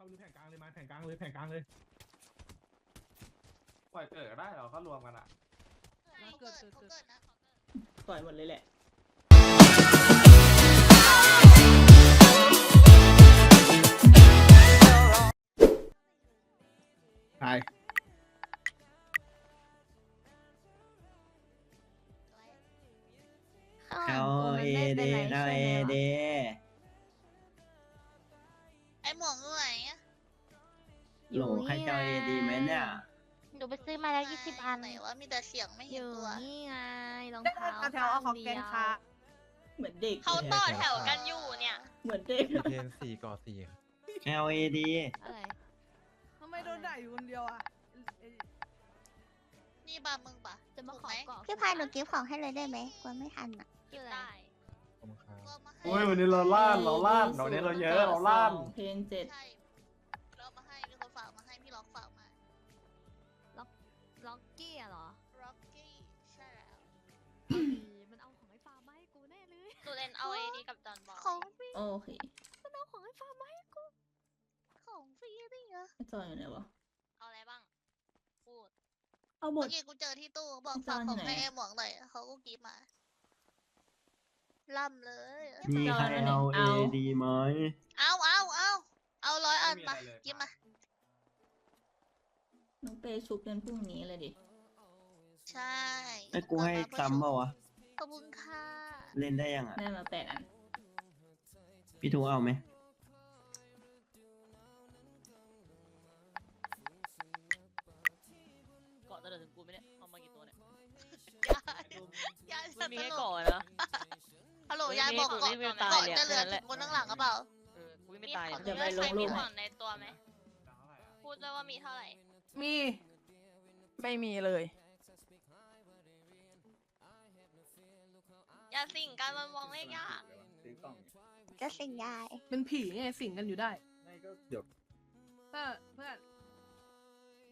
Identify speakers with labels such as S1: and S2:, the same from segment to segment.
S1: เข้าดูแผงกลางเลยมาแผงกลางเลยแผงกลางเลย
S2: ปล่อยเกิดก็ได้เหรอเขารวมกันอะ
S3: เขาเกิดเขาเกิดนะเขาเกิด
S4: ปล่อยหมดเลยแหละ
S1: ตา
S5: เนี่ย
S6: หนูไปซื้อมาแล้วยี่สิบอัน
S3: ไหนว่ามีแต่เสียงไม่
S6: อ
S3: เห็น
S6: ยู่
S3: ตัว
S6: นี่ไงรอง
S7: เอ้ย
S6: เท้า
S7: เอาแถวเอาของแกงค่ะ
S4: เหมือนเด็ก
S3: เขาต่อแถวกันอยู่เนี่ย
S4: เหมือนเด็ก
S8: เทนสี่ก่อสี่ครับ
S5: เข้าเอดี
S6: อะไร
S7: ทำไมโดนด่าอยู่คนเดียวอะเอ้ย
S3: นี่บามึงปะ
S6: จะมาขอ
S3: ถูกไห
S6: เกาะ
S9: พี่พายหนูกิฟต์ของให้เลยได้ไหมกลัวไม่ทันอะ
S6: ชื่ออะไร
S3: ได้
S8: ขอบคุณครับ
S3: ก็มาให้
S2: โอ้ยวันนี้เราล่านเราล่านวันนี้เราเยอะเราล่าน
S4: เพลงเจ็ด
S3: ใช่ เลนเอาไอ้นี่กับจอนบอย
S9: ของ
S4: โอเค
S6: มันเอาของไอ้ฟาร์มมาให้กู
S3: ของฟรีนี่เหรอ
S4: ไอ้จอยอยู่ไหนวะ
S3: เอาอะไรบ้างพูด
S4: เอาหม
S3: เมื่
S4: ด
S3: อกี้กูเจอที่ตู้เขาบอก
S4: จอ
S3: ฝาก
S4: น
S3: ของ
S4: ไหน
S3: ให้ไอ้หมวกหน่อยเขาก็กรีบมาล่ำเลย
S5: มีใครเอาเอดีไหม
S3: เอาเอาเอาเอาร้อยอัน
S2: ไม่มี
S3: มา
S2: อะไรเลย
S3: กินมา
S4: น้องเปย์ชุบเป็นพรุ่งนี้เลยดิ
S3: ใช่
S5: ไอ้กูให้ซ้ำเปล่าวะ
S3: ขอบคุณค่ะ
S5: เล่นได้ยังอะ
S4: ได้มาแปดอัน
S5: พี่ทูเอาไหม
S10: เกาะตะเดินถึงกูไหมเนี่ย เอามากี่ตัวเนี่ย
S3: ยาย
S10: มันมี
S3: ต
S10: แค่
S3: ลก
S10: เกาะนะ
S3: ฮัลโหลยายบอก
S10: ไม่
S3: เกาะ
S10: ไม่ตาย
S3: เกาะ
S10: เลย
S3: จะเหลือ
S10: แค่นั้นแห
S3: ถึ
S10: ละ
S3: งคนข้างหลังหรือเปล่า
S10: เออกูยังไม่ตาย
S4: เดี๋ยวไปลงรูปให้
S3: ในตัวไหม พูดเลยว่ามีเท่าไหร่
S7: มี ไม่มีเลย
S3: อย่าสิ่งการมันมองเลขยาก
S9: จะสิ่งยาย
S7: เป็นผีไงสิงกันอยู่ได้
S1: ไม่ก็เดี๋ยว
S7: เพื่อนเพื่อน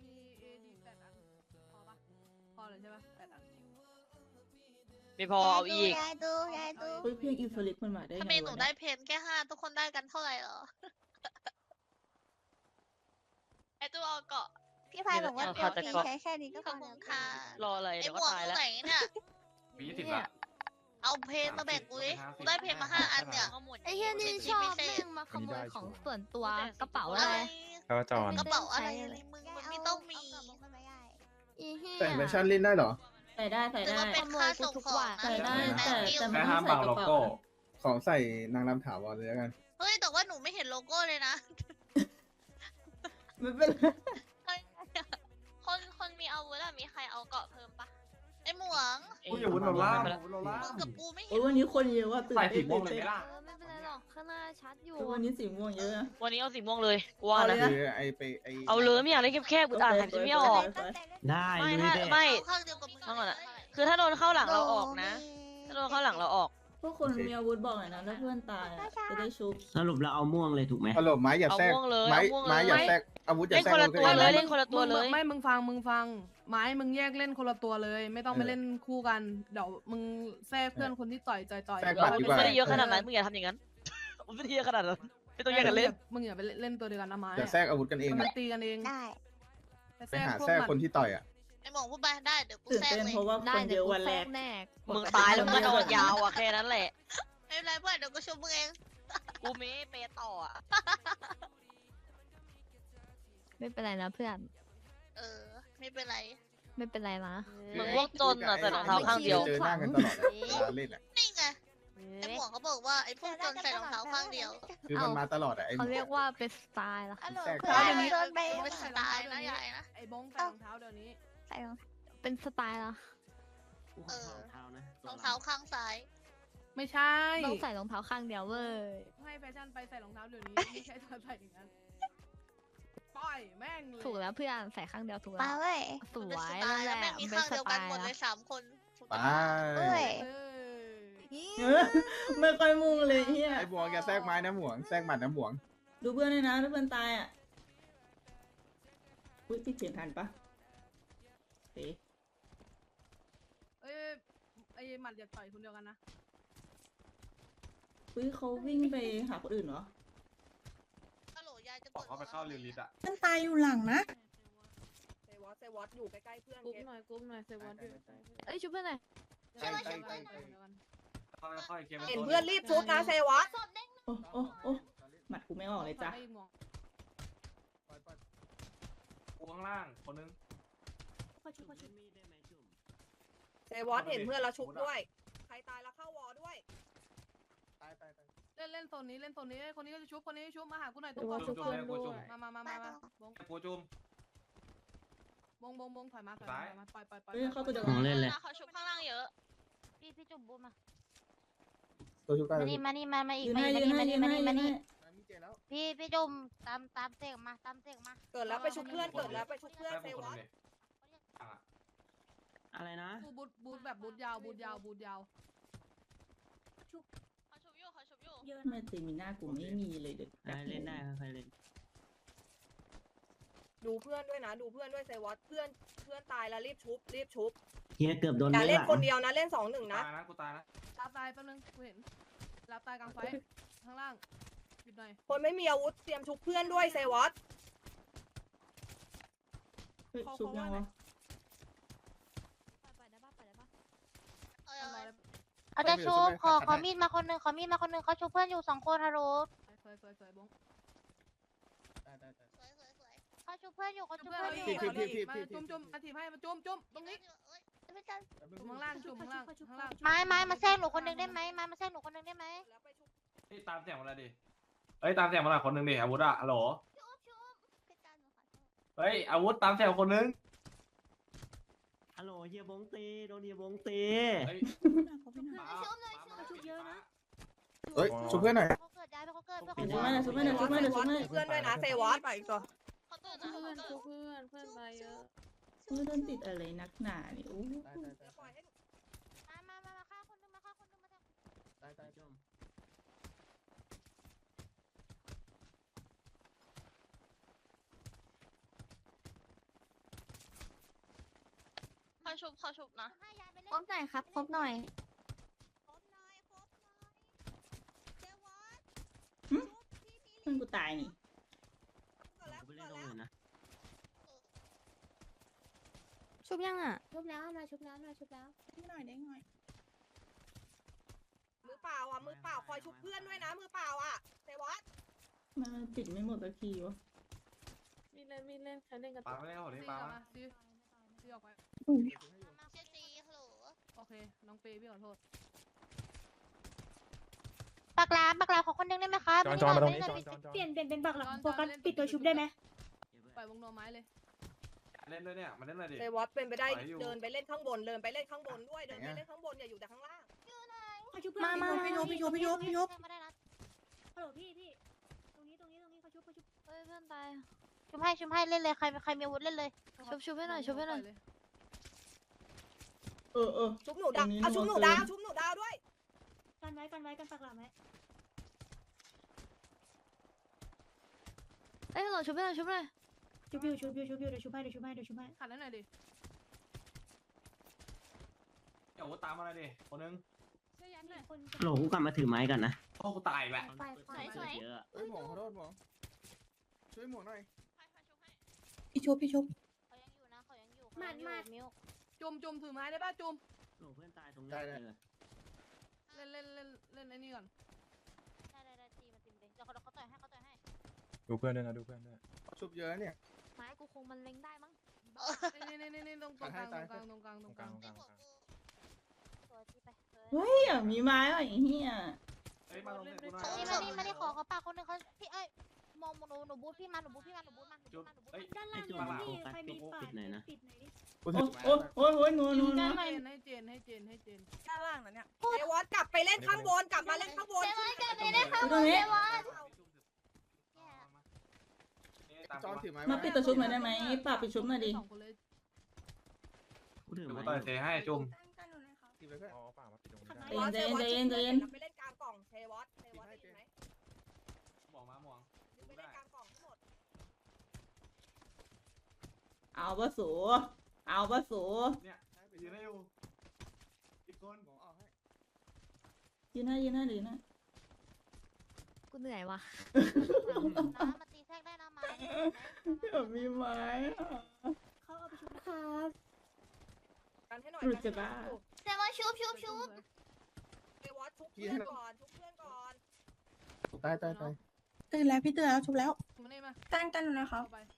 S7: มีเอดีแปดอันพอปะพอเลยใช่ปะแปดอัน
S10: ไม่พอเอาอีก
S9: ยายดูยายดู
S4: เฮ้ยเพลงอินฟลิกมันมาได้
S3: ถ้า
S4: ไง
S3: เมย์หนู
S4: วะ
S3: ได้
S4: เนี่ย
S3: เพนแค่ห้าทุกคนได้กันเท่าไหร่หรอ ไอตัวเอาเกาะ
S9: พี่พายบอกว่า
S10: เอา
S9: เดี๋ยว
S10: ขาดแต่
S9: พี่
S10: เกาะ
S9: ใช้แค่นี้ก็
S3: ข
S9: พ
S3: อ
S9: อบ
S3: คุ
S9: แล้ว
S3: ณค่ะ
S10: รออะไร
S3: ไอ
S10: เดี๋ยว
S3: หม
S10: ก็
S3: วก
S10: ตาย
S3: ตร
S10: แล้ว
S3: งไหนเนี่ย
S2: มียี่สิบละ
S3: เอาเพนมาแบ่งกูดิกูได้เพนมาห้าอันเนี่ย
S6: ไอ้เฮียนี่ชอบแม่งมาขโมยของส่วนตัวกระเป๋า
S3: อะ
S6: อะไรไร
S8: แล้วก็จอน
S3: กระเป๋าอะไรอะไรมึง
S9: ยาย
S3: มัน
S9: เอา
S3: ไม่ต้องมี
S9: เอากลับมาไม่ได้
S6: อีเฮีย
S1: แต่เวอร์ชันเล่นได้เหรอ
S4: ใส่ได้ใส่
S3: ถือ
S4: ได้
S3: ว่าเป็นค่าส่งของนะ
S4: ใส่ได้
S3: แม่
S4: แต่
S3: ฟิว
S4: แต่
S2: แค่ห้ามบังโลโก้
S1: ของใส่นางรำถาวรเลยแล้วกัน
S3: เฮ้ย แต่ว่าหนูไม่เห็นโลโก้เลยนะ
S4: ไม่เป็นไร
S3: คนคนมีอาวุธอะมีใครเอาเกาะเพิ่มปะไอหม วง
S2: กูอย่าวุ้นเราล่านวุ้นเราล่า
S3: มึง
S2: น
S3: กับกูไม่
S4: โอ้
S3: เห็น
S4: ยวันนี้คนเยอะว่ะตื่น
S2: ใส่
S4: เต้
S2: สี
S4: น
S2: ม่ว
S4: ตื่
S2: ง
S4: น
S2: เลย
S4: เต้
S2: ไหม
S4: น
S2: ล่ะ
S6: เออไม่เป็นไรหรอกข้างหน้าชัดอยู่
S4: เออวันนี้สีม่วงเยอะนะ
S10: วันนี้เอาสีม่วงเลยกูว่า
S4: เอาเล
S10: นะ
S4: ยนะ
S1: คือไอไปไอ
S10: เอาเลยไม่อยากเล่นแคบๆกูอ่านหายใจไม่ออก
S5: ได้
S10: ไม่
S5: ลุย
S10: ถ้า
S5: เด้
S10: ไม่
S3: เอาข้างเดียวกับมึง
S10: ฟังก่อนอะ คือถ้าโดนเข้าหลังเราออกนะ ถ้าโดนเข้าหลังเราออก
S4: พวกคนมีอาวุธบอกหน่อยนะถ้าเพื่อนตายอะจะได้ชุบ
S5: สรุปเราเอาม่วงเลยถูกไหม
S1: ฮัลโหลไม้อย่าแทรก
S10: เอาม่วงเลย
S1: ไม้
S10: เอาม่วงเลย
S1: ไม้อย่าแทรกอาวุธอย่า
S10: เล่น
S1: แทรก
S10: คนละ
S1: อาวุธ
S10: ตัว
S1: กัน
S10: เลย
S1: นะ
S10: เล่นคนละตัวเลย
S7: มึงไม่มึงฟังมึงฟังไม้มึงแยกเล่นคนละตัวเลย ไม่ต้องไป
S1: เออ
S7: เล่นคู่กันเดี๋ยวมึงแทรกเพื่อนคนที่ต่อยจ่อยๆ
S1: แทรก
S7: แล้ว
S1: บัตรดี
S10: มัน
S1: กว่า
S10: ไม่ได้เยอะขนาดนั้นมึงอย่าทำอย่างนั้นมันไม่ได้เยอะขนาดนั้นไม่ต้องแยกกันเล่น
S7: มึงอย่าไปเล่นตัวเดียวกันนะไม้
S1: อย่าแทรกอาวุธกันเอง
S7: มั
S1: อะ
S7: นตีกันเอง
S9: ได้
S1: ไปหาแทรกคนที่ต่อยอะ
S3: ไอ หมวกพูดไปได้เดี๋ยวกู
S4: ตื่น
S3: แทรก
S4: เต้น
S3: เลย
S4: เพราะว่า
S6: ได้
S4: คนเย
S6: เดี๋ยว
S4: อะ
S6: กู
S4: วัน
S6: แท
S4: แร
S6: ร
S4: ก
S6: กแน่
S10: มึงตายแล้วมึงก็นอนยาวอะแค่นั้นแหละ
S3: ไม่เป็นไรเพื่อนเดี๋ยวกูช่วยมึงเอง
S10: กูมีเปต่ออะ
S6: ไม่เป็นไรนะเพื่อน
S3: เออ ไม่เป็นไร
S6: ไม่เป็นไรนะ
S10: มึงพวกจนอะใส่รองเท้าข้างเดียว
S1: เจอหน้ากันตลอดอะเวลาเล่นอะ
S3: นี่ไงไอหมวกเขาบอกว่าไอพวกจนใส่รองเท้าข้างเดียว
S1: คือมันมาตลอดอะไอ
S6: เขาเรียกว่าเป็นสไตล์ละ
S9: ฮัลโหล
S1: แทรก
S9: เพื่อนโดนไป
S3: เป็นสไตล์นะยายนะ
S7: ไอ้บงใส่รองเท้าเดี๋ยวนี้
S9: ใส่รอง
S6: เป็นสไตล์ละ
S5: กูขอรองเท้านะ
S3: รองเท้าข้างซ้าย
S7: ไม่ใช่
S6: ต้องใส่รองเท้าข้างเดียวเว้ย
S7: ให้แฟชั่นไปใส่รองเท้าเดี๋ยวนี้ไม่ใช่เธอใส่อย่างนั้นปล่อยแม่งเลย
S6: ถูกแล้วเพื่อนใส่ข้างเดียวถูก
S9: มา
S6: แล้ว
S9: เว้ย
S6: ส
S3: มัน
S6: ว
S3: เป็นส
S6: ย
S3: ไต
S6: แล้ว
S3: ล์
S6: แห
S3: แล้ว
S6: ละ
S3: แม่งมี
S6: เป็น
S3: ข้าง
S6: ส
S3: เดียว
S6: ไต
S3: กัน
S6: ล์
S3: หมดเลย
S6: ละ
S3: สามคน
S1: ไป
S9: เว้ย
S7: เออ
S4: เออไม่ค่อยมุ่งเลยเฮีย
S1: ไอหมวงอย่าแทรกไม้นะหมวงแทรกหมัดนะหมวง
S4: ดูเพื่อนด้วยนะถ้าเพื่อนตายอะอุ้ยพี่เขียนทันปะ เฮ้ย
S7: เอ้ยไอ้หมัดอย่าต่อยคนเดียวกันนะ
S4: อุ้ยเขาวิ่งไปหาคนอื่นเหรอ
S3: ฮัลโหลยายจะ
S2: บอกเขาไปเข้าลิลิตอะ
S4: เพื่อนตายอยู่หลังนะ
S7: เซวอตเซวอตอยู่ใกล้ๆเพื่อน
S6: กุ๊บหน่อยกุ๊บหน่อยเซวอนอยู่เอ้ยชุบเพื่อนหน่อย
S1: ใช่ใช่ใช่ใช่
S2: ค่อยๆเคลียร์
S7: เห็นเพื่อนรีบชุบนะเซวอต
S4: โอ้โอ้โอ้หมัดกูไม่ออกเลยจ้ะ
S2: กูข้างล่างคนนึง
S5: จุ่มมีดได้ไหมจุ่ม
S7: เซวอตเห็นเพื่อนแล้วชุบด้วย ใครตายแล้วเข้าวอด้วย
S1: ตายตายตาย
S7: เล่นเล่นโซนนี้เล่นโซนนี้คนนี้ก็จะชุบคนนี้ชุบมาหากูหน่อย
S6: เซ
S7: ตุ๊ก
S6: วอนชุบเพื่อนด้วย
S7: มามามามามาบง
S2: กูจุ่ม
S7: บงบงบงถอยมาถอย
S2: ซ้าย
S7: มาปล่อยปล่อยปล่อย
S4: เฮ้ยเข้าไปเดี๋ยว
S5: ของเล่นเลย
S3: เขาชุบข้างล่างเยอะ
S6: พี่พี่จุ่มบูมมา
S1: ตัวชุบได้
S6: มานี่มานี่มามาอีก
S4: ยืน
S6: มา
S4: ให้
S6: นี่
S4: ยืน
S6: มา
S4: ให้
S6: นี่
S4: ยืน
S6: มา
S4: ให้
S6: นี่
S4: ยื
S6: มาน
S4: ให้
S6: นี่
S1: มีเจแล้ว
S6: พี่พี่จุ่มตามตามเสกมา ตามเสกมา
S7: เกิดแล้วไปชุบเพื่อนเกิดแล้วไปชุบเพื่อน
S2: ให้
S7: เซ
S2: กูคน
S7: วอ
S2: นึ
S7: ต
S2: งดิอะ
S5: อะไรนะ
S7: บูบูทบูทแบบบูทยาวบูทยาวบูทยาว
S3: เขาชุบอยู่เขาชุบอยู่
S4: ทำไมตีมีหน้ากูไม่มีเลยเด็ก
S5: ใครเล่นได้ใครเล่น
S7: ดูเพื่อนด้วยนะ ดูเพื่อนด้วยเซวอตเพื่อนเพื่อนตายแล้วรีบชุบรีบชุบ
S5: เฮียเกือบโดน
S7: อย่า
S5: ไม่
S7: เล่
S5: ห
S7: น
S5: ลัง
S7: คนเดียวนะเล่นสองหนึ่งนะ
S2: ตายนะกูตายนะ
S7: ลาบตายแป๊บนึงกูเห็นลาบตายกลางไฟข้างล่างหยุดหน่อยคนไม่มีอาวุธเตรียมชุบเพื่อนด้วยเซวอต
S4: เฮ้ยชุบยังวะ
S6: ไปได้ปะไปได้ปะ
S3: เออเออ
S6: เอาจะชุบขอขอมีดมาคนหนึ่งขอมีดมาคนหนึ่งเขาชุบเพื่อนอยู่สองคนฮัลโหล
S7: สวยสวยสวยบง
S1: ตายตายตาย
S3: สวยสวยสวย
S6: เขาชุบเพื่อนอยู่เขา
S7: ชุ
S6: ชุ
S7: บบเพื่อน
S6: เพื่อน
S7: เรา
S6: อ
S7: อี
S6: ยู่
S7: กเอาอีกมาจุ่มจุ่มอาทีให้มาจุ่มจุ่มตรงนี้
S3: เอ้ยไม่กัน
S7: จุ่มข้างล่างจุ่มข้างล่างข้างล่าง
S6: ไม้ไม้มาแทรกหนูคนหนึ่งได้ไหมไม้มาแทรกหนูคนหนึ่งได้ไหม
S7: แล้วไปชุบ
S2: นี่ตามเสียงมาเลยดิเฮ้ยตามเสียงมาหน่อยคนนึงดิอาวุธอะฮัลโหล
S3: ชุบชุบพี่กันหนูขอโทษ
S2: เฮ้ยอาวุธตามเสียงคนนึง
S5: ฮัลโหลเฮียบงตีโดนเฮียบงตี
S2: เฮ้ย
S3: ชุบเลยชุบ
S2: เยอะนะ
S1: เฮ้ยชุบเพื่อนหน่อย
S6: เขาเกิดได้เขาเกิดเขา
S4: ชุ
S6: เกิ
S4: บ
S6: ด
S4: มาหน่อยชุบมาหน่อยชุบมาหน่อยชุบมาหน่อย
S7: เพื่อนด้วยนะเซวอตไปอีกตัว
S3: เขาตื่นนะเขาตื่น
S6: เพื่อนเพื่อนไปเยอะ
S4: เฮ้ยโดนติดอะไรนักหนานี่โอ้
S1: ตายตายตาย
S7: ปล่อยให้
S6: มามามามาฆ่าคนหนึ่งมาฆ่าคนหนึ่งมาแทรก
S1: ตายตาย
S5: จุ่ม
S3: เขา ชุบเขาชุบนะ
S6: ให้ยายไปเล่น
S9: ครบหน่อยครับครบหน่อย
S3: ครบหน่อยครบหน่อยเจวอน
S4: เพื่อนกูตายนี่
S7: เกิดแล้ว
S5: กูไป
S7: เกิ
S5: เล่น
S7: ด
S5: ตรง
S7: แล้ว
S5: อื่นนะ
S9: ชุบยังอะ ชุบแล้วมาชุบแล้วมาชุบแล้ว
S4: หน่อยได้หน่อย
S7: มือเปล่าอะมือเปล่าคอยชุบเพื่อนด้วยนะ มือเปล่าอะเซวอต
S4: มันปิดไม่หมดสักทีวะ
S6: มีเล่นมีเล่นใครเล่นกัน
S2: ปาไม่ได้เขา
S7: ซี
S2: ดิ
S7: กลั
S2: ปา
S7: บ
S2: มา
S7: มาซีซีออกไป
S3: มาเชียร์ซีฮัลโหล
S7: โอเค น้องเปย์พี่ขอโทษ
S6: ปากลามปากลามขอคนหนึ่งได้ไหมครับ
S8: จอนจอนมาตรงนี้
S6: ไได้
S8: จอน
S6: ไได้
S8: จอนจอน
S9: เปลี่ยนเป็นเป็นบักหลัง
S7: จอน
S9: โฟกัส
S7: จอน
S9: ปิดตัวชุบได้ไหม
S7: ปล่อยวงโนไม้เลย
S2: เล่นด้วยเนี่ยมาเล่นเลยดิ
S7: เซวอตเป็นไปได้
S2: ปล่อยอยู่
S7: เดินไปเล่นข้างบนเดินไปเล่นข้างบนด้วยเดินไปเล่นข้างบนอย่าอยู่แต่ข้างล่าง
S9: เขาชุบเพื่อน
S4: มามาพี่ยุบพี่ยุบพี่ยุบพี่ยุบ
S6: ไม่ได้นะ
S9: ฮัลโหลพี่พี่ตรงนี้ตรงนี้ตรงนี้เขาชุบเขาชุบ
S6: เฮ้ยเพื่อนตาย ชุบให้ชุบให้เล่นเลยใครใครมีอาวุธเล่นเลย ชุบชุบให้หน่อยชุบให้หน่อย
S4: เออเออ
S7: ชุบหนูดาว
S4: ตรงนี้
S7: เอาชุบหนู
S4: นัวเกิน
S7: ดาวชุบหนูดาวด้วย
S9: กันไว้กันไว้กันปักหลังไว้
S6: เอ้ยหน่อยชุบให้หน่อยชุบให้หน่อย
S9: ชุบอยู่ชุบอยู่ชุบอยู่เดี๋ยวชุบให้เดี๋ยวชุบให้เดี๋ยวชุบให้
S7: ขัดแล้วหน่อยดิ
S2: อาวุธตามมาเลยดิคนนึง
S7: ช่วยยันหน่อย
S9: คน
S5: ฮัลโหลกูกลับมาถือไม้กันนะ
S2: โอ้กูตายอีกแหละ
S9: ไฟไฟ
S6: สวย
S5: เยอะ
S1: เอ้ยหมวงขอโทษหมวงช่วยหมวงหน่อย
S4: พี่ชุบพี่ชุบ
S6: เขายังอยู่นะเขายังอยู่เขายังอยู่มิว
S7: จุ่มจุ่มถือไม้ได้ป่ะจุ่ม
S5: ฮัลโหลเพื่อนตายตรงนี้เจอ
S7: เล่นเล่นเล่นเล่นไอ้นี่ก่อน
S6: ได้ได้ได้ตีมาตีมาเลยเดี๋ยวเขาเขาต่อยให้เขาต่อยให้
S8: ดูเพื่อนด้วยนะดูเพื่อนด้วย
S1: ชุบเยอะเนี่ย
S6: ไม้กูคงมันเล็งได้มั้ง
S7: นี่นี่นี่นี่ตรงตรงกลางตรงกลางตรงกลางตรงกลาง
S3: ไอ้หัวกู
S6: สวยที่ไปเฮ้ย
S4: เฮ้ยอยากมีไม้ว่ะไอ้เหี้ย
S2: เฮ้ยมาลงเล่นกูหน่อย
S6: นี่มานี่มานี่ขอเขาปากคนหนึงเขาพี่เอ้ยมอ งหนูหนูบูทพี่มาหนูบูทพี่มาหนูบูทมาหนูบู๊ทมาหนูบูท
S2: เฮ้ย
S9: ด้านล่าง
S5: จุ่
S9: นี่
S5: ม
S9: พี่ใครมี
S5: ปิด
S9: ฝา
S5: ปิดหน่อยนะ
S9: ปิดหน่อยดิ
S1: กู
S4: โอ้
S1: ถือไม้
S4: โอ้โอ้ยโอ้ยนัวนัวนัว
S7: ให้เจนให้เจนให้เจนให้เจน
S9: ด้านล่างนะเนี่ย
S7: เซวอตกลับไปเล่นข้างบนกลับมาเล่นข้างบน
S3: เจวอนกลับไปได้ค่ะ
S4: ตรงนี้
S1: จอนถือไม้
S4: มาปิดตัวชุบหน่อยได้ไหมปาปิดชุบหน่อยดิ
S7: สองคนเลย
S5: กูถือ
S2: เดี๋ยวกู
S5: ไม้
S2: ต่อยเทให้จุ่ม
S1: ถือไปเพื่อน
S8: อ๋อป่ามาปิดตรงนี้ได้
S4: ใจเย็นใจเย็นใจเย็น
S7: ไปเล่นกลางกล่องเซวอตเซวอตได้ยินไหม
S2: หมวงมาหมวง
S7: ไปเล่นกลางกล่องทั้งหมด
S4: เอาปะสูเอาปะสู
S2: เนี่ยไปยืนให้อยู่อีกคน
S1: หมวงออกให้
S4: ยืนหน้ายืนหน้ายืนหน้า
S6: กูเหนื่อยว่ะมาตีแทรกได้นะ
S4: แบบมีไม้อะ
S9: เขาเอาไปชุบ
S4: ครับ
S11: กันให้หน่อย
S4: หลุดจะบ้า
S3: แต่ว่าชุบชุบชุบ
S11: ไปวัดชุบเพื่อนก่อนชุบเพื่อนก่อน
S1: ตายตายตาย
S6: ตื่นแล้วพี่ตื่นแล้วชุบแล้ว
S11: มานี่มา
S6: ตั้งกันอยู่นะครับ
S11: เอาไปเ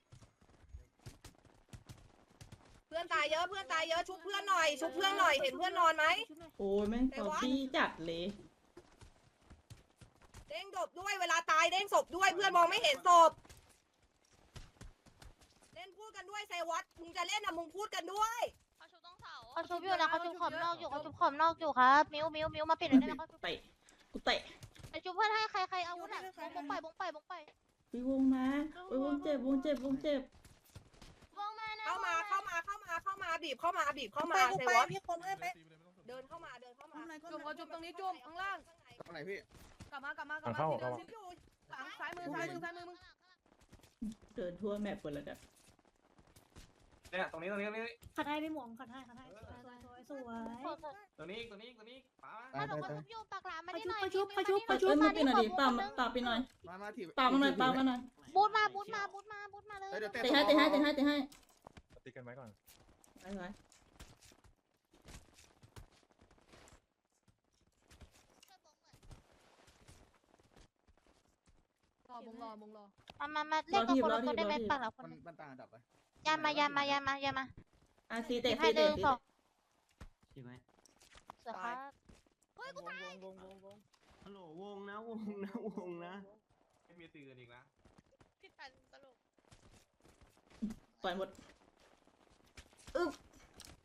S11: พื่อนตายเยอะเพื่อนตายเยอะชุบเพื่อนหน่อยชุบเพื่อนหน่อยเห็นเพื่อนนอนไหม
S9: ชุบหน่อย
S4: โอ้ยแม่งตอบี้จัดเลย
S11: เด้งศพด้วยเวลาตายเด้งศพด้วยเพื่อนมองไม่เห็นศพเล่นพูดกันด้วยไซวัดมึงจะเล่นอะมึงพูดกันด้วย
S3: เขาชุบต้องเสา
S6: เขาชุบอยู่นะเขาชุบขอบนอกอยู่เขาชุบขอบนอกอยู่ครับมิวมิวมิวมาปิดหน่อยได้ไหมเขาชุบ
S4: เตะกูเตะ
S6: ไปชุบเพื่อนให้ใครใครอาวุธอะบงไปบงไปบงไป
S4: วิวงมาวิวงเจ็บวงเจ็บวงเจ็บ
S11: บีบเข้ามาบีบเข้ามาไซวัดพี่คมให้ไปเดินเข้ามาเดินเข้ามา
S7: จุ่มเขาจุ่มตรงนี้จุ่มข้างล่าง
S1: ตรงไหนพี่
S7: กลับมากลับมากลั
S12: ทา
S7: บ
S12: ง
S7: มา
S12: เข้า
S7: ที่เดิ
S12: เข้าม
S7: ที่อยู่หลังซ้ายมือซ้ายมือซ้ายมือมึง
S4: เดินทั่วแมปหมดแล้วกัน
S2: เนี่ยตรงนี้ตรงนี้ตรงนี้
S9: ขัดให้พี่หมวงขัดให้ขัดให้สวยสวยสวย
S2: ตรงนี้ตรงนี้ตรงนี้ป๋า
S1: ตาย
S6: ถ้าหนู
S1: ตาย
S6: เขา
S1: ตาย
S6: ชุบอยู่ปากหลามมา
S9: เขา
S6: นี่
S9: ชุ
S6: ห
S9: บ
S6: น่อย
S9: เขาชุบเขาชุบ
S4: เอ้ยมาปิดหน่อยดิปามปามปิดหน่อย
S1: มามาถีบ
S4: ปามมาหน่อยปามมาหน่อย
S6: บูทมาบูทมาบูทมาบูทมาเลย
S1: เอ้ยเดี๋ยวเตะ
S4: เตะให้เตะให้เตะให้เตะให้
S12: ตีกันไว้ก่อน
S4: ไปไป
S7: รอมึงรอมึงรอ
S6: มามามาเล่นกับคนละคนได้ไหมปากหลามคน
S1: มันมันต่างอันดับไป
S6: ยามายามายามายามา
S4: อาซีเตะ
S6: ให้
S4: ซี
S6: หนึ่
S4: เตะ
S6: ง
S4: ซี
S6: สอง
S5: ใช่ไหม
S6: เสือครับ
S1: วงวงวงวงวง
S5: ฮัลโหลวงนะวงนะวงนะ
S2: ไม่มีตีกันอีกนะ
S3: พี่ตันตลก
S4: ปล่อยหมด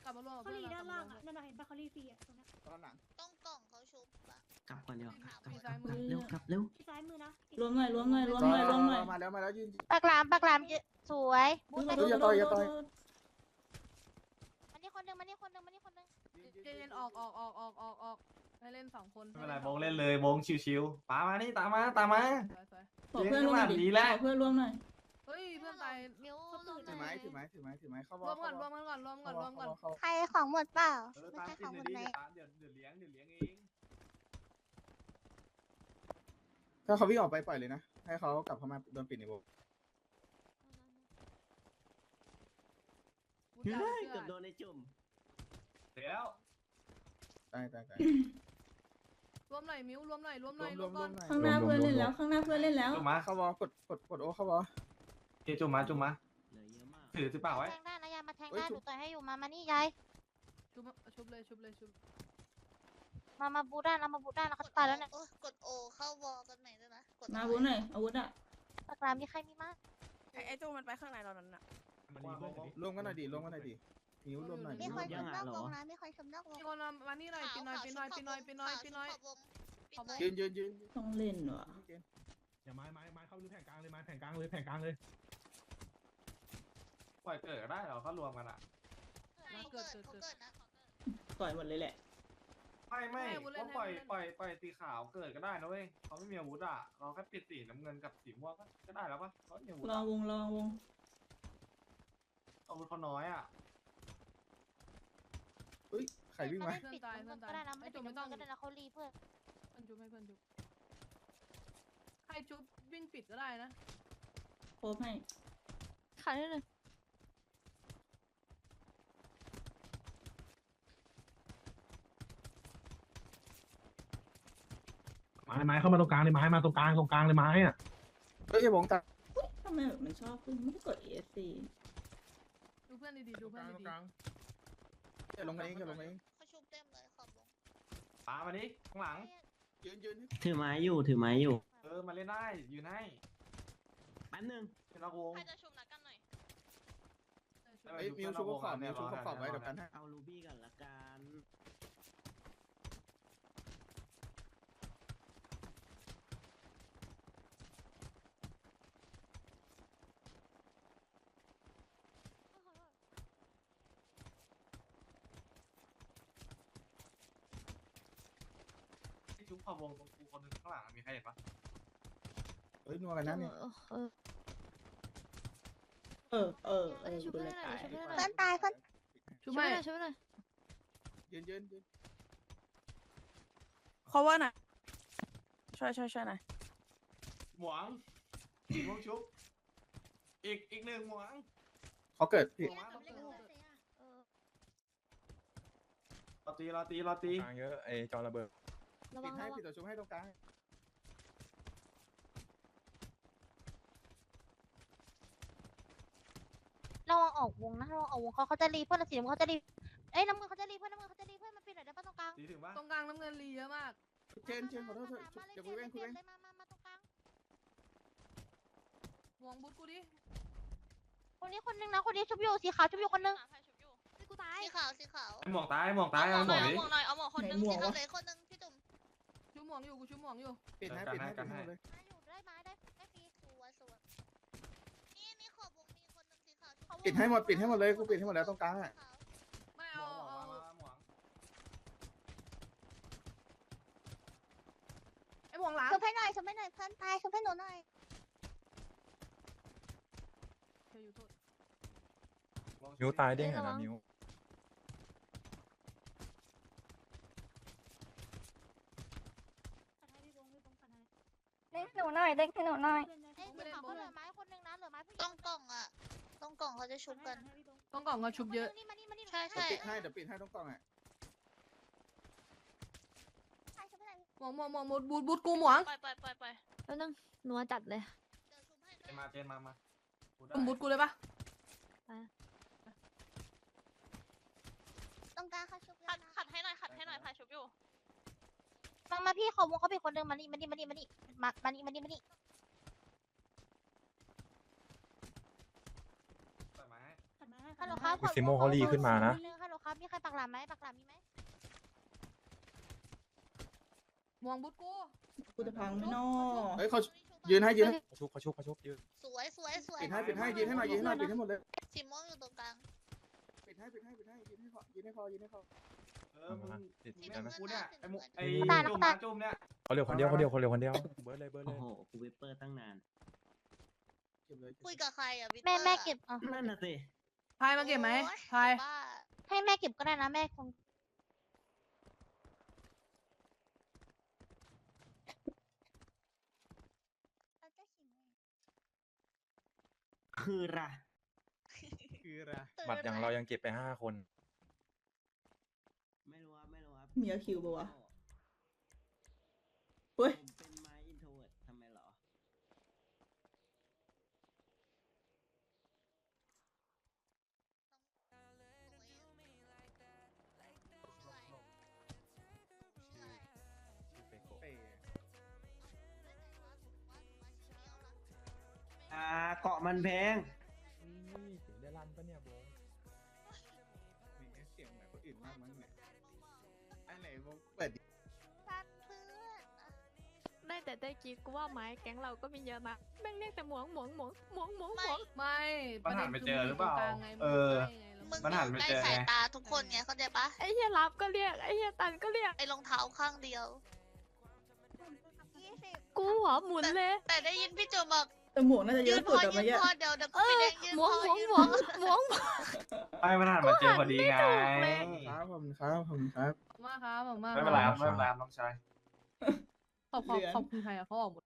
S7: กลับมารวมกับ
S9: เขา
S7: เพื่อน
S9: ลี
S7: เรา
S9: ด้าน
S7: กลั
S9: ล่าง
S7: บมารวม
S9: อะนั่นน่ะเห็นปะเขาลีฟรีอะตรงนั้น
S1: ตอนหลัง
S3: ต้องกล่องเขาชุบอะ
S5: กลับก่อนเดี๋ยวกลับกลับ
S7: มี
S5: กลั
S7: ซ้าย
S5: บ
S7: มือ
S5: เร็วกลับเร็ว
S9: ที่ซ้ายมือนะ
S4: รวมหน่อยรวมหน่อยรวมหน่อยรวมหน่อย
S1: มาแล้วมาแล้วยืน
S6: ปากหลามปากหลามเยอะสวยบูทไป
S1: เฮ้ยอย่าต่อยอย่าต่อย
S6: มันนี่คนหนึ่งมันนี่คนหนึ่งมันนี่คนหนึ่ง
S7: เจนออกออกออกออกออกออกให้เล่นสองคน
S2: ไม่เป็นไรโบงเล่นเลยโบงชิวๆป๋ามานี่ตามมาตามมา
S7: สวยสวย
S4: ขอเพื่อนรวมหน่อยดิ
S2: เลี้ยงขนาดนี้แล้ว
S4: ขอเพื่อนรวมหน่อย
S7: เฮ้ยเพื่อนตาย
S3: มิว
S1: ถือไม้ถือไม้ถือไม้ถือไม้เข้าร
S7: วมก่อนรวมกันก่อนรวมก่อนรวมก่อน
S1: เข้า
S6: ใครของหมดเปล่า
S2: เออ
S6: ไม่
S2: ตาม
S6: ใช่
S2: ติ
S6: ข
S2: ด
S6: อง
S2: เล
S6: ห
S2: ย
S6: มด
S2: ดิ
S6: ไหน
S2: เดี๋ยวเดี๋ยวเลี้ยงเดี๋ยวเลี้ยงเอง
S1: ถ้าเขาวิ่งออกไปปล่อยเลยนะ ให้เขากลับเข้ามาโดนปิดในวง
S7: บุญได้
S5: เกือบโดนในจุ่ม
S2: เดี๋ยว
S1: ตายตายตาย
S7: รวมหน่อยมิวรวมหน่อยรวมห
S1: ร
S7: น่
S1: ว
S7: อย
S1: ม
S7: ร
S1: ร
S7: ว
S1: ว
S7: ม
S1: มร
S7: ก่
S1: ว
S7: อน
S1: มหน่อย
S4: ข้างหน้าเพื่อนเล่นแล้วข้างหน้าเพื่อนเล่นแล้ว
S2: จุ่มมา
S1: เข้าวอลกดกดกดโอเข้าวอล
S2: เจจุ่มมาจุ่มมา
S5: เหลือเยอะมาก
S2: ถือถือเปล่าไว้
S6: แทงได้นะยายมาแทง
S1: เอ้ย
S6: ได้ห
S1: ชุ
S6: นู
S1: บ
S6: ต่อยให้อยู่มามานี่ยาย
S7: ชุบชุบเลยชุบเลยชุบ
S6: มามาบูได้นะมาบูได้นะเขาตายแล้วเนี่ย
S3: โอ้กดโอเข้าวอลกันใหม่ด้วยนะกด
S4: มาอาวุธหน่อยอาวุธอะ
S6: ปากหลามมีใครมีมาก
S7: ไอ้ไอ้จูมันไปข้างในตอนนั้นน่ะ
S1: รวมกันหน่อยดิรวมกันหน่อยดินิ้วรวมหน่อย
S6: มี
S1: นิ้ว
S6: คน
S1: รวม
S6: ชุ
S1: หน่อย
S6: บนอกวงนะมีคนชุบนอกวง
S7: มีคนมามานี่หน่อยปีน้อยปีน้อยปีน้อยปีน้อยปีน้อย
S3: ขอบวง
S1: ยืนยืนยืน
S4: ต้องเล่นว่ะ
S12: อย่าไม้ไม้ไม้เข้าดูแผงกลางเลยไม้แผงกลางเลยแผงกลางเลย
S2: ปล่อยเกิดก็ได้เหรอเขารวมกันอะ
S3: เขาเกิดเขาเกิดนะเขาเกิด
S4: ปล่อยหมดเลยแหละ
S2: ไม่ไม่เขาปล่อยปล่อยปล่อยสีขาวเกิดก็ได้นะเว้ยเขาไม่มีอาวุธอะเราแค่ปิดสีน้ำเงินกับสีม่วงก็ก็ได้แล้วปะเขาไม่มีอาวุธ
S4: ลองวงลองวง
S2: อาวุธเขาน้อยอะ
S1: เฮ้ยใครวิ่งมา
S6: ปิดก็ได้นะไม่ปิดก็ได้นะเขารีเพื่อน
S7: เพื่อนชุบให้เพื่อนชุบใครชุบวิ่งปิดก็ได้นะ
S4: โคบให้
S6: ขาดนิดนึง
S12: ไม้ไม้เข้ามาตรงกลางเลยไม้มาตรงกลางตรงกลางเลยไม้อะ
S1: เฮ้ยไอ้วงตาย
S4: ทำไมแบบมันชอบขึ้นไม่ได้กด ESC
S7: ดูเพื่อนดีๆดูเพื่อนดี
S1: อย่าลงมาเองอย่าลงมาเอง
S3: เขาชุบเต็มเลยขอบวง
S2: ป๋ามาดิข้างหลัง
S1: ยืนยืน
S5: ถือไม้อยู่ถือไม้อยู่
S2: เออมาเล่นได้อยู่ใน
S5: แป๊บนึง
S2: เป็นนักวง
S3: ใครจะชุบนัดกันหน่อย
S7: ๆ
S1: เอ้ยมิวชุบขอบมิวชุบขอบไว้เดี๋ยวกันให้
S5: เอาลูบี้ก่อนละกัน
S2: ขอบวงตรงกูคนหนึงข้างหลังมีใครเห็นปะ
S1: เฮ้ยนัวกันนะเนี่ย
S6: เออ
S4: เออเออเออดูเลยตาย
S6: เพื่อนตายเพื่อน
S7: ชุบให้
S6: ช่วยหน่อย
S1: ยืนยืนยืน
S7: cover หน่อยช่วยช่วยช่วยหน่อย
S2: หมวงสีม่วงชุบอีกอีกหนึ่งหมวง
S1: เขาเกิดผิด
S2: รอตีรอตีรอตี
S8: กลางเยอะไอจอระเบิด
S6: ระ
S1: ปิ
S6: วั
S1: ด
S6: ง
S1: ให้
S6: ระวัง
S1: ปิดตัวชุบให้ตรงกลาง
S6: ระวังออกวงนะระวังออกวงเขาเขาจะรีเพื่อนละสีน้ำเงินเขาจะรีเอ้ยน้ำเงินเขาจะรีเพื่อนน้ำเงินเขาจะรีเพื่อนมาปิดหน่อยได้ปะตรงกลาง
S2: ตีถึงปะ
S7: ตรงกลางน้ำเงินรีเยอะมาก
S1: เจนเจนขอโทษเถอะ
S6: มาเลย
S1: เดี๋ยว
S6: เจ
S1: คุย
S6: ม
S1: เอง
S6: ส์
S1: คุย
S6: เจ
S1: เอ
S6: ม
S1: ง
S6: ส์เลยมามามาตรงกลาง
S7: หวงบุตรกูดิ
S6: คนนี้คนนึงนะคนนี้ชุบอยู่สีขาวชุบอยู่คนนึง
S3: หาใครชุบอยู่
S6: กูตาย
S3: สีขาวสีขาว
S2: ไอหมวกตายหมวกตาย
S3: เอา
S2: เอา
S3: ห
S2: ห
S3: ม
S2: ม
S3: ว
S2: ว
S3: ก
S2: ก
S3: หน่อย
S2: ดิ
S3: เอาหมวกหน่อยเอาหมวกคนนึงสีขาวเลยคนนึงพี่จุ่ม
S7: ชุบ หมวงอยู่กูชุบหมวงอยู่
S1: ปิดให้
S2: กัน
S1: ปิด
S2: ให้
S1: ให้
S2: กั
S1: ปิ
S2: น
S1: ด
S2: ให้
S1: ให้เลย
S6: มาอยู่ได้ไม้ได้ได้ฟรี
S3: สวยสวยนี่นี่ขอบวงมีคนนึงสีขาวชุบ
S1: ปิดให้หมดปิดให้หมดเลยกูปิดให้หมดแล้วตรงกลางอะ
S7: ไม่
S2: หม
S7: เอา
S2: วกหมวก
S7: เอา
S2: มามาหมวก
S7: ไอ้หวงหลัง
S6: ชุบให้หน่อยชุบให้หน่อยเพื่อนตายชุบให้หนูหน่อย
S7: เธออยู่โทษ
S8: มิวตายเด้งอะนะมิว
S6: เด้งให้หนูหน่อยเด้งให้หนูหน่อยเอ้ยสีขาวเขาเหลือไม้คนนึงนะเหลือไม้ผู้หญิ
S3: ต้องกล่องอะต้องกล่องเขาจะชุบกัน
S7: ต้องกล่องเขาชุบเยอะ
S6: นี่มานี่มานี่
S3: ใช่
S1: เดี๋ยว
S3: ใช่
S1: ปิดให้เดี๋ยวปิดให้ตรงกลางอะ
S6: ใช่ชุบให้หน่อย
S7: หมวงหมวงหมวงบูทบูทบูทกูหมวง
S3: ปล่อยปล่อยปล่อยปล่อย
S6: แล้วนึงหนูจัดเลย
S3: เดี๋ยวชุบให้
S2: เจนมาเจนมามากูได้
S7: มึงบูทกูเลยปะ
S6: ตรงกลางเขาชุบ
S3: ขัดขัดให้หน่อยขัดให้หน่อยพาชุบอยู่
S6: มามาพี่ขอวงเขาเป็นคนนึงมานี่มานี่มานี่มานี่มามานี่มานี่มานี่
S2: ปล่อยไม้
S6: ฮัลโหลครับ
S8: ซิโมเขารีขึ้นมานะ
S6: ฮัลโหลครับมีใครปักหลามไหมปักหลามมีไหม
S7: หมวงบูทกู
S4: กูจะพังไหม่นอ
S1: เฮ้ยเขายืนให้ยืนให้
S8: เขาชุบเขาชุบเขาชุบยืน
S3: สวยสวยสวย
S1: ปิดให้ปิดให้ยืนให้หน่อยยืนให้หน่อยปิดให้หมดเลย
S3: สีม่วงอยู่ตรงกลาง
S1: ปิดให้ปิดให้ปิดให้ยืนให้พอยืนให้พอยืนให้พอ
S2: เออมึง
S8: ติด
S3: สี
S8: ได้ไหม
S3: น้ำเงิน
S2: กูเนี่ย
S3: นะ
S2: ไอหมวกไอ
S6: ตาล
S2: จุ่ม
S6: ตา
S2: มา
S6: ล
S2: จุ่มเนี่ย
S8: เขาเร็วคนเดียวคนเดียวคนเดียวคนเดียวเบิร์ดเลยเบิร์ดเล
S5: โอ้
S8: ย
S5: โหกูวิปเปอร์ตั้งนาน
S1: เก็บเลย
S3: คุยกับใครอะวิ
S6: แม่แม่เก็บอะ
S5: นั่นน่ะสิ
S7: พายมาเก็บไหมพาย
S3: บ้า
S6: ให้แม่เก็บก็ได้นะแม่คง
S5: คือระ
S1: คืออะไร
S8: บัตรอย่างเรายังเก็บไปห้าคน
S5: ไม่รู้ครับไม่รู้ครับ
S4: มีอาคิวปะวะ เฮ้ย
S5: ผมเป็นไม้อินโทรเวิร์ดทำไมเหรอ
S1: เป๋
S5: อ่าเกาะมันแพง
S8: นี่เสียงได้รันปะเนี่ยโบง
S1: มีเสียงแบบคนอื่นมากมั้งเนี่ย อันไหนวงเปิดดิ
S3: ซันเพื่อนอะ
S9: ได้แต่ได้กี้กูว่าไม้แก๊งเราก็มีเยอะนะแม่งเรียกแต่หมวงหมวงหมวงหมวงหมวงหมวง
S7: ไม่
S2: ปัญหาไม่เจอหรือเปล่า
S7: ประด็นคืมึงยู่ตงกลงไง
S2: เออ
S7: มึง
S3: มึง
S7: ไม่ไง
S3: อ
S2: ปัญหาไม่
S3: ยู่ใกล้
S2: เจอไง
S3: สายตาทุกคนไงเข้าใจปะ
S9: ไอ้เหี้ยรับก็เรียกไอ้เหี้ยตันก็เรียก
S3: ไอ้รองเท้าข้างเดียว
S9: กูหัวหมุนเลย
S3: แต่ได้ยินพี่จูบอก
S4: แต่หมวกน่าจะเย
S3: ยื
S4: อะ
S3: นพ
S4: สุด
S3: อ
S4: แต่
S3: ยื
S4: เมื่อนกี้
S3: พอเดี๋ยวเดี๋ยว
S9: เอ
S3: พี่
S9: อ
S3: แดงยืน
S9: หม
S3: พ
S9: วง
S3: อ
S9: หมวง
S3: ยืน
S9: หม
S3: พ
S9: ว
S3: อง
S9: หมวง
S2: ไม่ปัญหามาเจอพอดีไง
S1: ครับผมครับผมครับ
S7: ขอบคุณมากครับขอบคุณมาก
S2: ไม่เป็นไรครับไม่เป็นไรครับน้องชาย
S7: ขอบขอบ
S4: เหลือ
S7: ขอบคุณใครอะเขาออกหมด